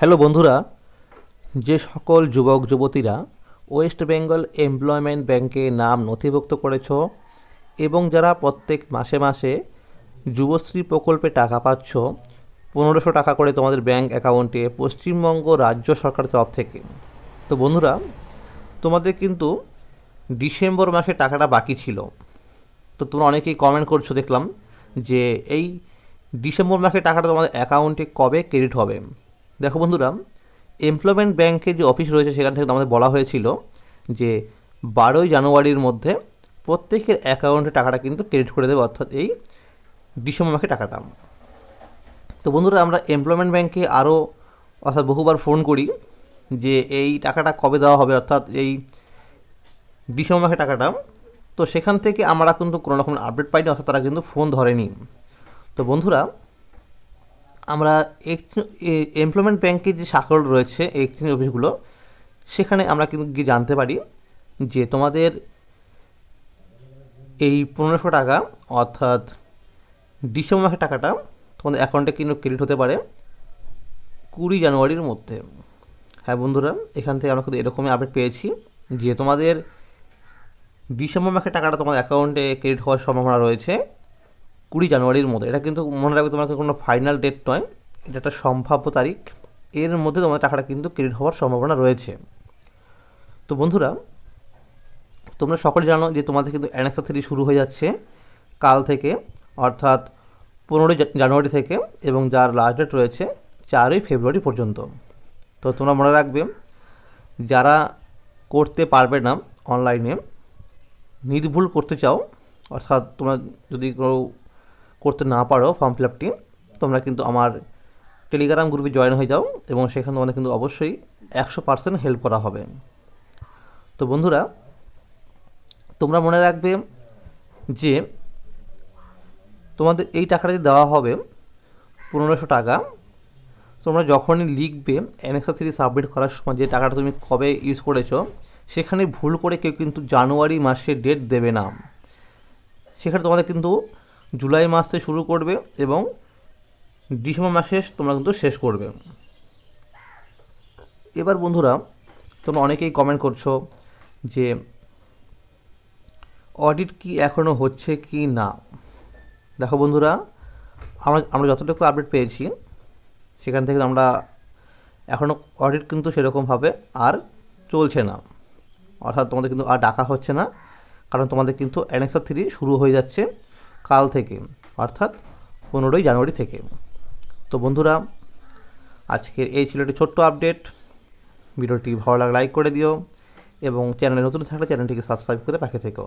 Hello বন্ধুরা, যে সকল যুবক, যুবতীরা ওয়েস্ট বেঙ্গল এমপ্লয়মেন্ট ব্যাংকে নাম নথিভুক্ত করেছ এবং যারা প্রত্যেক মাসে মাসে যুবশ্রী প্রকল্পে টাকা পাচ্ছ, পনেরোশো টাকা করে তোমাদের ব্যাংক অ্যাকাউন্টে পশ্চিমবঙ্গ রাজ্য সরকারের তরফ থেকে। তো বন্ধুরা, তোমাদের কিন্তু ডিসেম্বর মাসে টাকাটা বাকি ছিল। তো তোমরা অনেকেই কমেন্ট করছ দেখলাম যে এই ডিসেম্বর মাসে টাকাটা তোমাদের অ্যাকাউন্টে কবে ক্রেডিট হবে? দেখো বন্ধুরা এমপ্লয়মেন্ট ব্যাংকের যে অফিস রয়েছে সেখান থেকে আমাদের বলা হয়েছিল যে বারোই জানুয়ারির মধ্যে প্রত্যেকের অ্যাকাউন্টে টাকাটা কিন্তু ক্রেডিট করে দেবে, অর্থাৎ এই ডিসেম্বর মাসে টাকাটা। তো বন্ধুরা, আমরা এমপ্লয়মেন্ট ব্যাংকে আরও অর্থাৎ বহুবার ফোন করি যে এই টাকাটা কবে দেওয়া হবে, অর্থাৎ এই ডিসেম্বর মাসে টাকাটা। তো সেখান থেকে আমরা কিন্তু কোনো রকম আপডেট পাইনি, অর্থাৎ তারা কিন্তু ফোন ধরেনি। তো বন্ধুরা আমরা এমপ্লয়মেন্ট ব্যাংকের যে শাখাগুলো রয়েছে এক্সচেঞ্জ অফিসগুলো সেখানে আমরা কিন্তু গিয়ে জানতে পারি যে তোমাদের এই পনেরোশো টাকা, অর্থাৎ ডিসেম্বর মাসের টাকাটা তোমাদের অ্যাকাউন্টে কিন্তু ক্রেডিট হতে পারে কুড়ি জানুয়ারির মধ্যে। হ্যাঁ বন্ধুরা, এখান থেকে আমরা কিন্তু এরকমই আপডেট পেয়েছি যে তোমাদের ডিসেম্বর মাসের টাকাটা তোমাদের অ্যাকাউন্টে ক্রেডিট হওয়ার সম্ভাবনা রয়েছে। কুড়ি জানুয়ারির মধ্যে। এটা কিন্তু মনে রাখবে তোমার কোনো ফাইনাল ডেট নয়, এটা একটা সম্ভাব্য তারিখ। এর মধ্যে তোমার টাকাটা কিন্তু ক্রেডিট হওয়ার সম্ভাবনা রয়েছে। তো বন্ধুরা, তোমরা সকলে জানো যে তোমাদের কিন্তু অ্যানেক্সা থ্রি শুরু হয়ে যাচ্ছে কাল থেকে, অর্থাৎ পনেরোই জানুয়ারি থেকে এবং যার লাস্ট ডেট রয়েছে চারই ফেব্রুয়ারি পর্যন্ত। তো তোমরা মনে রাখবে, যারা করতে পারবে না অনলাইনে নির্ভুল করতে চাও, অর্থাৎ তোমরা যদি কেউ করতে না পারো ফর্ম ফিল আপটি তোমরা কিন্তু আমার টেলিগ্রাম গ্রুপে জয়েন হয়ে যাও এবং সেখানে তোমাদের কিন্তু অবশ্যই একশো পার্সেন্ট হেল্প করা হবে। তো বন্ধুরা, তোমরা মনে রাখবে যে তোমাদের এই টাকাটা দেওয়া হবে পনেরোশো টাকা, তোমরা যখনই লিখবে অ্যানেক্সা থ্রি সাবমিট করার সময় যে টাকাটা তুমি কবে ইউজ করেছ, সেখানে ভুল করে কেউ কিন্তু জানুয়ারি মাসে ডেট দেবে না। সেখানে তোমাদের কিন্তু জুলাই মাসে শুরু করবে এবং ডিসেম্বর মাসে তোমরা কিন্তু শেষ করবে। এবার বন্ধুরা, তোমরা অনেকেই কমেন্ট করছ যে অডিট কি এখনও হচ্ছে কি না? দেখো বন্ধুরা, আমরা আমরা যতটুকু আপডেট পেয়েছি, সেখান থেকে আমরা এখনও অডিট কিন্তু সেরকমভাবে আর চলছে না। অর্থাৎ তোমাদের কিন্তু আর ডাকা হচ্ছে না, কারণ তোমাদের কিন্তু অ্যানেক্সা থ্রি শুরু হয়ে যাচ্ছে। কাল থেকে, অর্থাৎ পনেরোই জানুয়ারি থেকে। তো বন্ধুরা, আজকের এই ছিল একটি ছোট্ট আপডেট ভিডিওটি ভালো লাগলে লাইক করে দিও এবং চ্যানেলে নতুন থাকলে চ্যানেলটিকে সাবস্ক্রাইব করে পাখে থেকো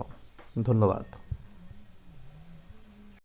ধন্যবাদ।